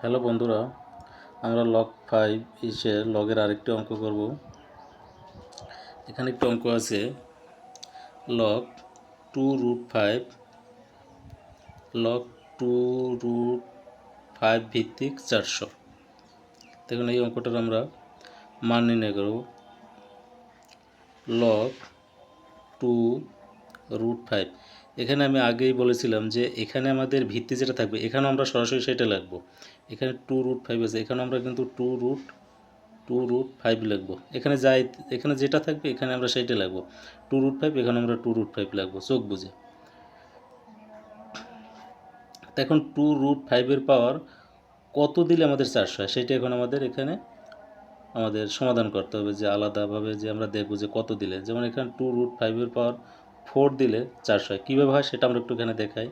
Hello বন্ধুরা, আমরা log five ইসে লগের আরেকটি অঙ্ক করব। এখানে একটি অঙ্ক আছে log two root five log two root five ভিত্তিক চারশো। দেখুন, এই অঙ্কটার আমরা মান নির্ণয় করব। Log two root five. এখানে আমি আগেই বলেছিলাম যে এখানে আমাদের ভিত্তি যেটা থাকবে এখানে আমরা সরাসরি সেটা লিখব। এখানে টু রুট ফাইভ আছে এখানে আমরা কিন্তু two root two root five লিখব। এখানে যাই, এখানে যেটা থাকবে, এখানে আমরা সেইটা লাগবো টু রুট ফাইভ এখানে আমরা টু রুট ফাইভ লিখব, চোখ বুঝে এখন টু রুট ফাইভের পাওয়ার কত দিলে আমাদের চারশো হয়, সেটা এখন আমাদের এখানে আমাদের সমাধান করতে হবে যে আলাদাভাবে যে আমরা দেখব যে কত দিলে। যেমন এখানে টু রুট ফাইভের পাওয়ার ফোর দিলে চারশো হয় কীভাবে হয় সেটা আমরা একটু এখানে দেখাই।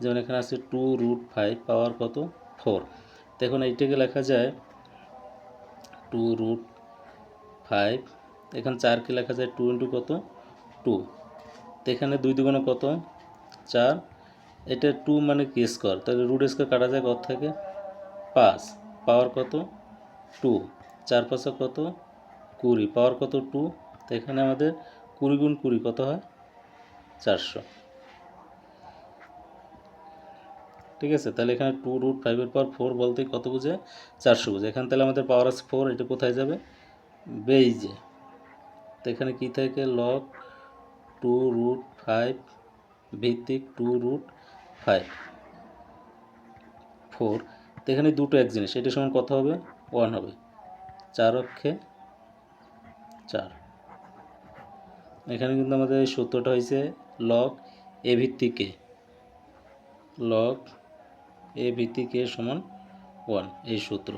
যেমন এখানে আছে টু রুট ফাইভ পাওয়ার কত? ফোর তো এখন এইটাকে লেখা যায় টু রুট ফাইভ এখানে চারকে লেখা যায় টু ইন্টু কত? টু এখানে দুই দুগুণে কত? চার। এটা টু মানে কি স্কোয়ার তাহলে রুট স্কোয়ার কাটা যায় কত থেকে? পাঁচ। পাওয়ার কত? টু চার পাঁচা কত? কুড়ি। পাওয়ার কত? টু তো এখানে আমাদের কুড়ি গুণ কুড়ি কত হয়? চারশো। ঠিক আছে, তাহলে এখানে টু রুট ফাইভের পাওয়ার ফোর বলতে কত বুঝে? চারশো বুঝে। এখানে তাহলে আমাদের পাওয়ার আছে ফোর এটা কোথায় যাবে? বেইজে। তো এখানে কী থাকে? লগ টু রুট ফাইভ ভিত্তিক টু রুট ফাইভ ফোর তো এখানে দুটো এক জিনিস, এটা সমান কত হবে? ওয়ান হবে। চার অক্ষে চার। এখানে কিন্তু আমাদের সূত্রটা হয়েছে লক এ ভিত্তিকে লক এ ভিত্তিকে সমান ওয়ান এই সূত্র।